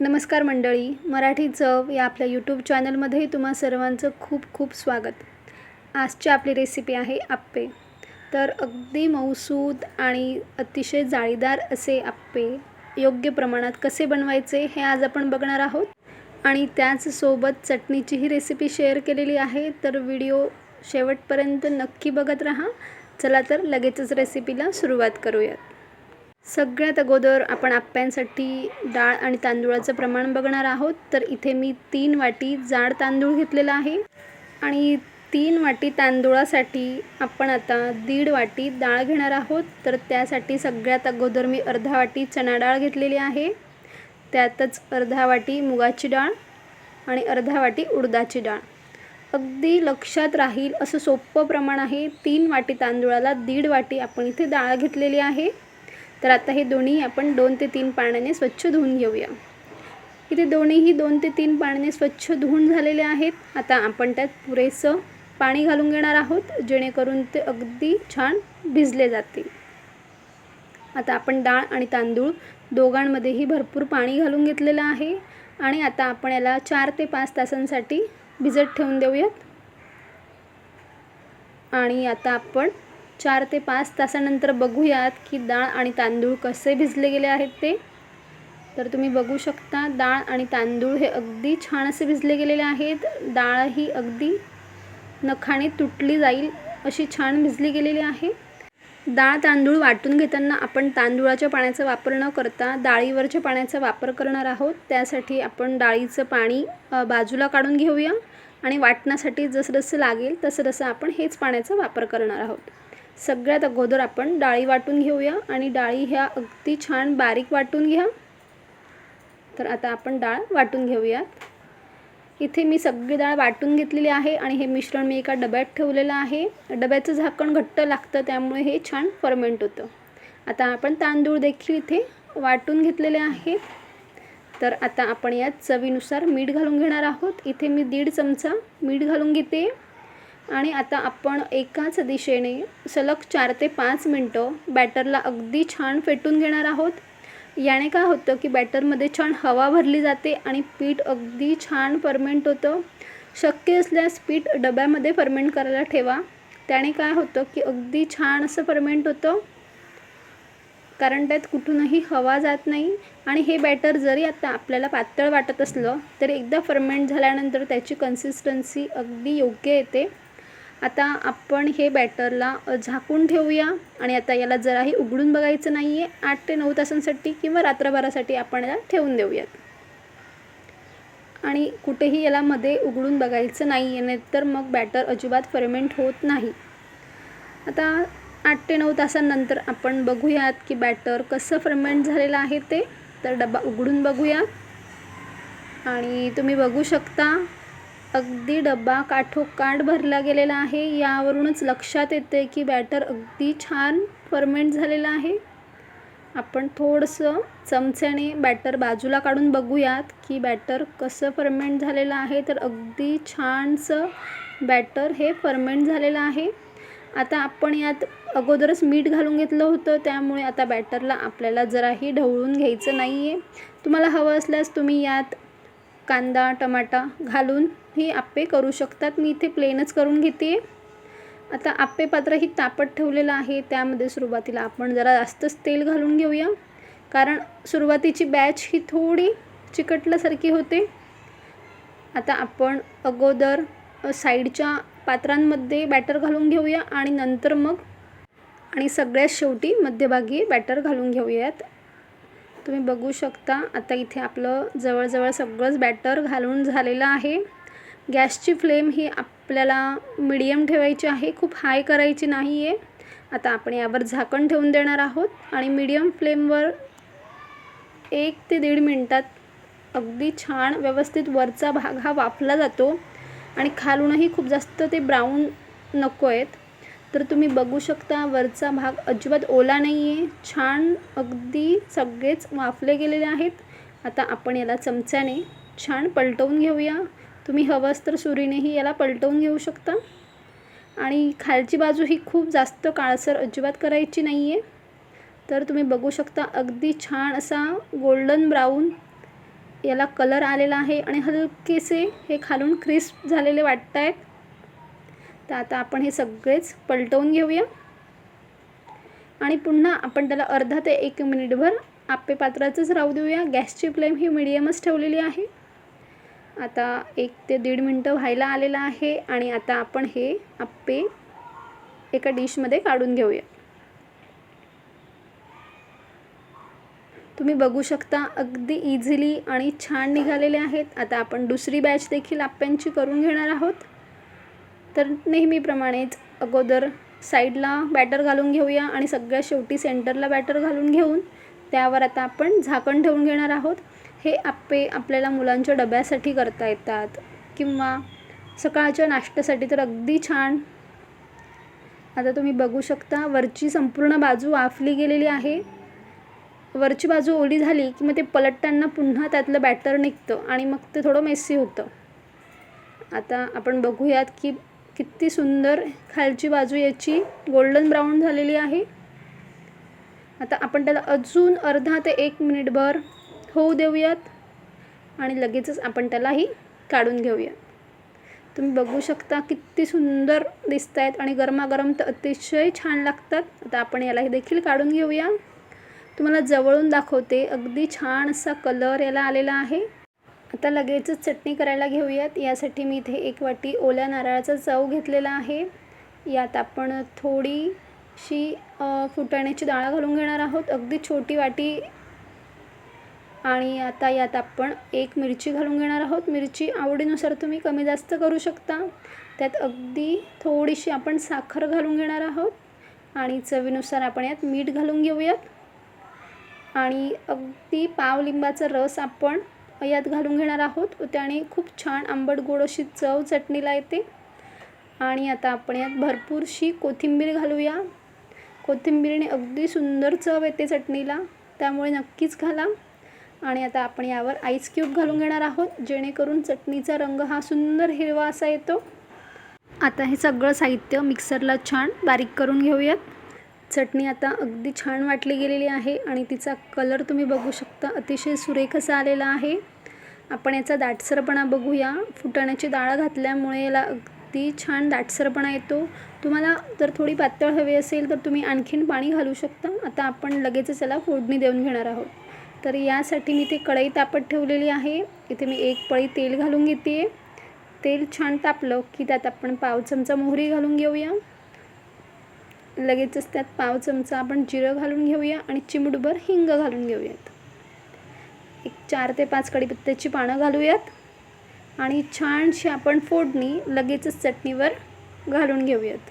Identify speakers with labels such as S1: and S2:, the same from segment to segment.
S1: नमस्कार मंडळी मराठी चव या आपल्या यूट्यूब चॅनलमध्ये तुम्हा सर्वांचं खूप खूप स्वागत. आजची आपली रेसिपी आहे आप्पे. तर अगदी मऊसूद आणि अतिशय जाळीदार असे आप्पे योग्य प्रमाणात कसे बनवायचे हे आज आपण बघणार आहोत. आणि त्याचसोबत चटणीचीही रेसिपी शेअर केलेली आहे तर व्हिडिओ शेवटपर्यंत नक्की बघत राहा. चला तर लगेचच रेसिपीला सुरुवात करूयात. सगळ्यात अगोदर आपण आप्यांसाठी डाळ आणि तांदूळाचं प्रमाण बघणार आहोत. तर इथे मी तीन वाटी जाड तांदूळ घेतलेला आहे. आणि तीन वाटी तांदूळासाठी आपण आता दीड वाटी डाळ घेणार आहोत. तर त्यासाठी सगळ्यात अगोदर मी अर्धा वाटी चणा डाळ घेतलेली आहे. त्यातच अर्धा वाटी मुगाची डाळ आणि अर्धा वाटी उडदाची डाळ. अगदी लक्षात राहील असं सोपं प्रमाण आहे. तीन वाटी तांदूळाला दीड वाटी आपण इथे डाळ घेतलेली आहे. तर आता हे दोन्ही आपण दोन ते तीन पाण्याने स्वच्छ धुवून घेऊया. इथे दोन्हीही दोन ते तीन पाण्याने स्वच्छ धुवून झालेले आहेत. आता आपण त्यात पुरेसं पाणी घालून घेणार आहोत जेणेकरून ते अगदी छान भिजले जातील. आता आपण डाळ आणि तांदूळ दोघांमध्येही भरपूर पाणी घालून घेतलेलं आहे आणि आता आपण याला चार ते पाच तासांसाठी भिजत ठेवून देऊयात. आणि आता आपण चार ते पाच तासानंतर बघूयात की डाळ आणि तांदूळ कसे भिजले गेले आहेत ते. तर तुम्ही बघू शकता डाळ आणि तांदूळ हे अगदी छान असे भिजले गेलेले आहेत. डाळ ही अगदी नखाने तुटली जाईल अशी छान भिजली गेलेली आहे. डाळ तांदूळ वाटून घेताना आपण तांदूळाच्या पाण्याचा वापर न करता डाळीवरच्या पाण्याचा वापर करणार आहोत. त्यासाठी आपण डाळीचं पाणी बाजूला काढून घेऊया आणि वाटण्यासाठी जसं जसं लागेल तसं तसं आपण हेच पाण्याचा वापर करणार आहोत. सगळ्यात अगोदर आपण डाळी वाटून घेऊया आणि डाळी ह्या अगदी छान बारीक वाटून घ्या. तर आता आपण डाळ वाटून घेऊयात. इथे मी सगळी डाळ वाटून घेतलेली आहे आणि हे मिश्रण मी एका डब्यात ठेवलेलं आहे. डब्याचं झाकण घट्ट लागतं त्यामुळे हे छान फर्मेंट होतं. आता आपण तांदूळ देखील इथे वाटून घेतलेले आहेत तर आता आपण यात चवीनुसार मीठ घालून घेणार आहोत. इथे मी दीड चमचा मीठ घालून घेते. आणि आता आपण एकाच दिशेने सलग चार ते पाच मिनटं बॅटरला अगदी छान फेटून घेणार आहोत. याने काय होतं की बॅटरमध्ये छान हवा भरली जाते आणि पीठ अगदी छान फर्मेंट होतं. शक्य असल्यास पीठ डब्यामध्ये फर्मेंट करायला ठेवा. त्याने काय होतं की अगदी छान असं फर्मेंट होतं. कारण त्यात कुठूनही हवा जात नाही आणि हे बॅटर जरी आता आपल्याला पातळ वाटत असलं तरी एकदा फर्मेंट झाल्यानंतर त्याची कन्सिस्टन्सी अगदी योग्य येते. आता आपण हे बॅटरला झाकून ठेवूया. आणि आता याला जराही उघडून बघायचं नाही आहे आठ ते नऊ तासांसाठी किंवा रात्रभरासाठी आपण याला ठेवून देऊयात. आणि कुठेही याला मध्ये उघडून बघायचं नाही आहे तर मग बॅटर अजिबात फर्मेंट होत नाही. आता आठ ते नऊ तासांनंतर आपण बघूयात की बॅटर कसं फर्मेंट झालेलं आहे ते. तर डबा उघडून बघूया. आणि तुम्ही बघू शकता अगदी डबा काठोकाठ भरला गेलेला आहे. यावरूनच लक्षात येते की बॅटर अगदी छान फर्मेंट झालेलं आहे. आपण थोडंसं चमच्याने बॅटर बाजूला काढून बघूयात की बॅटर कसं फर्मेंट झालेलं आहे. तर अगदी छानसं बॅटर हे फर्मेंट झालेलं आहे. आता आपण यात अगोदरच मीठ घालून घेतलं होतं. त्यामुळे आता बॅटरला आपल्याला जराही ढवळून घ्यायचं नाही आहे तुम्हाला हवं असल्यास तुम्ही यात कांदा टमाटा घालून ही आप्पे करू शकतात. मी इथे प्लेनच करून घेते. आता आप्पे पात्र ही तापत ठेवलेलं आहे. त्यामध्ये सुरुवातीला आपण जरा जास्तच तेल घालून घेऊया. कारण सुरुवातीची बॅच ही थोडी चिकटल्यासारखी होते. आता आपण अगोदर साईडच्या पात्रांमध्ये बॅटर घालून घेऊया आणि नंतर मग आणि सगळ्यात शेवटी मध्यभागी बॅटर घालून घेऊयात. तुम्ही बघू शकता. आता इथे आपलं जवळजवळ सगळंच बॅटर घालून झालेलं आहे. गॅसची फ्लेम ही आपल्याला मिडियम ठेवायची आहे. खूप हाय करायची नाही आहे आता आपण यावर झाकण ठेवून देणार आहोत. आणि मीडियम फ्लेमवर एक ते दीड मिनटात अगदी छान व्यवस्थित वरचा भाग हा वाफला जातो. आणि खालूनही खूप जास्त ते ब्राऊन नको आहेत तर तुम्ही बघू शकता वरचा भाग अजिबात ओला नाही आहे छान अगदी सगळेच वाफले गेलेले आहेत. आता आपण याला चमच्याने छान पलटवून घेऊया. तुम्ही हवंच तर सुरीनेही याला पलटवून घेऊ शकता. आणि खालची बाजू ही खूप जास्त काळसर अजिबात करायची नाही आहे तर तुम्ही बघू शकता अगदी छान असा गोल्डन ब्राऊन याला कलर आलेला आहे. आणि हलकेसे हे खालून क्रिस्प झालेले वाटत आहेत तर आता आपण हे सगळेच पलटवून घेऊया. आणि पुन्हा आपण त्याला अर्धा ते एक मिनिटभर आप्पे पात्राचंच राहू देऊया. गॅसची फ्लेम ही मिडियमच ठेवलेली आहे. आता एक ते दीड मिनटं व्हायला आलेलं आहे आणि आता आपण हे आप्पे एका डिशमध्ये काढून घेऊया. तुम्ही बघू शकता अगदी इझिली आणि छान निघालेले आहेत. आता आपण दुसरी बॅच देखील आप्यांची करून घेणार आहोत. तर नेहमीप्रमाणेच अगोदर साईडला बॅटर घालून घेऊया आणि सगळ्यात शेवटी सेंटरला बॅटर घालून घेऊन त्यावर आता आपण झाकण ठेवून घेणार आहोत. हे आप्पे आपल्याला मुलांच्या डब्यासाठी करता येतात किंवा सकाळच्या नाश्त्यासाठी तर अगदी छान. आता तुम्ही बघू शकता वरची संपूर्ण बाजू वाफली गेलेली आहे. वरची बाजू ओली झाली की मग ते पलटताना पुन्हा त्यातलं बॅटर निघतं आणि मग ते थोडं मेसी होतं. आता आपण बघूयात की किती सुंदर खालची बाजू याची गोल्डन ब्राऊन झालेली आहे. आता आपण त्याला अजून अर्धा ते एक मिनिटभर होऊ देऊयात आणि लगेचच आपण त्यालाही काढून घेऊया तुम्ही बघू शकता किती सुंदर दिसत आहेत आणि गरमागरम तर अतिशय छान लागतात. आता आपण यालाही देखील काढून घेऊया. तुम्हाला जवळून दाखवते अगदी छान असा कलर याला आलेला आहे. आता लगेचच चटणी करायला घेऊयात. यासाठी मी इथे एक वाटी ओल्या नारळाचा चव घेतलेला आहे. यात आपण थोडीशी फुटाण्याची डाळ घालून घेणार आहोत. अगदी छोटी वाटी. आणि आता यात आपण एक मिरची घालून घेणार आहोत. मिरची आवडीनुसार तुम्ही कमी जास्त करू शकता. त्यात अगदी थोडीशी आपण साखर घालून घेणार आहोत. आणि चवीनुसार आपण यात मीठ घालून घेऊयात. आणि अगदी पाव लिंबाचा रस आपण यात घालून घेणार आहोत. त्याने खूप छान आंबट गोड अशी चव चटणीला येते. आणि आता आपण यात भरपूरशी कोथिंबीर घालूया. कोथिंबीरने अगदी सुंदर चव येते चटणीला. त्यामुळे नक्कीच घाला. आणि आता आपण यावर आईस क्यूब घालून घेणार आहोत जेणेकरून चटणीचा रंग हा सुंदर हिरवा असा येतो. आता हे सगळं साहित्य मिक्सरला छान बारीक करून घेऊयात. चटणी आता अगदी छान वाटली गेलेली आहे आणि तिचा कलर तुम्ही बघू शकता. अतिशय सुरेख असा आलेला आहे. आपण याचा दाटसरपणा बघूया. फुटाण्याची डाळ घातल्यामुळे याला अगदी छान दाटसरपणा येतो. तुम्हाला जर थोडी पातळ हवी असेल तर तुम्ही आणखीन पाणी घालू शकता. आता आपण लगेचच याला फोडणी देऊन घेणार आहोत. तर यासाठी मी ते कढई तापत ठेवलेली आहे. इथे मी एक पळी तेल घालून घेते तेल छान तापलं की त्यात आपण पाव चमचा मोहरी घालून घेऊया. लगेचच त्यात पाव चमचा आपण जिरं घालून घेऊया आणि चिमडभर हिंग घालून घेऊयात. एक चार ते पाच कडीपत्त्याची पानं घालूयात आणि छानशी आपण फोडणी लगेचच चटणीवर घालून घेऊयात.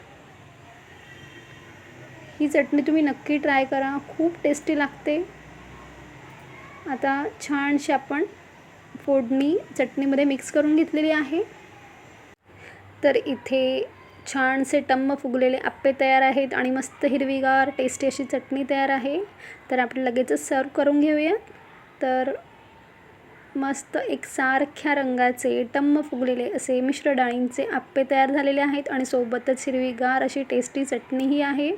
S1: ही चटणी तुम्ही नक्की ट्राय करा खूप टेस्टी लागते. आता छानशी आपण फोडणी चटणीमध्ये मिक्स करून घेतलेली आहे. तर इथे छानसे टम्म फुगलेले आप्पे तयार आहेत आणि मस्त हिरवीगार टेस्टी अशी चटणी तयार आहे. तर आपण लगेचच सर्व करून घेऊया तर मस्त एकसारख्या रंगाचे टम्म फुगलेले असे मिश्र डाळींचे आप्पे तयार झालेले आहेत आणि सोबतच हिरवीगार अशी टेस्टी चटणीही आहे.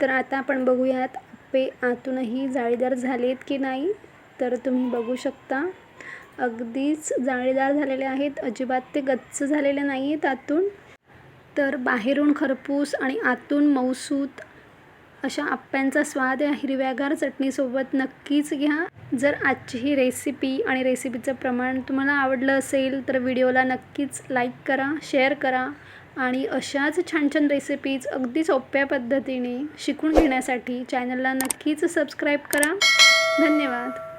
S1: तर आता आपण बघूयात आप्पे आतूनही जाळीदार झालेत की नाही. तर तुम्ही बघू शकता अगदीच जाळीदार झालेले आहेत. अजिबात ते गच्च झालेले नाही आहेत आतून. तर बाहेरून खरपूस आणि आतून मऊसूत अशा आप्प्यांचा स्वाद या हिरव्यागार चटणीसोबत नक्कीच घ्या. जर आजची ही रेसिपी आणि रेसिपीचं प्रमाण तुम्हाला आवडलं असेल तर व्हिडिओला नक्कीच लाईक करा शेअर करा आणि अशाच छान छान रेसिपीज अगदी सोप्या पद्धतीने शिकून घेण्यासाठी चॅनलला नक्कीच सबस्क्राईब करा. धन्यवाद.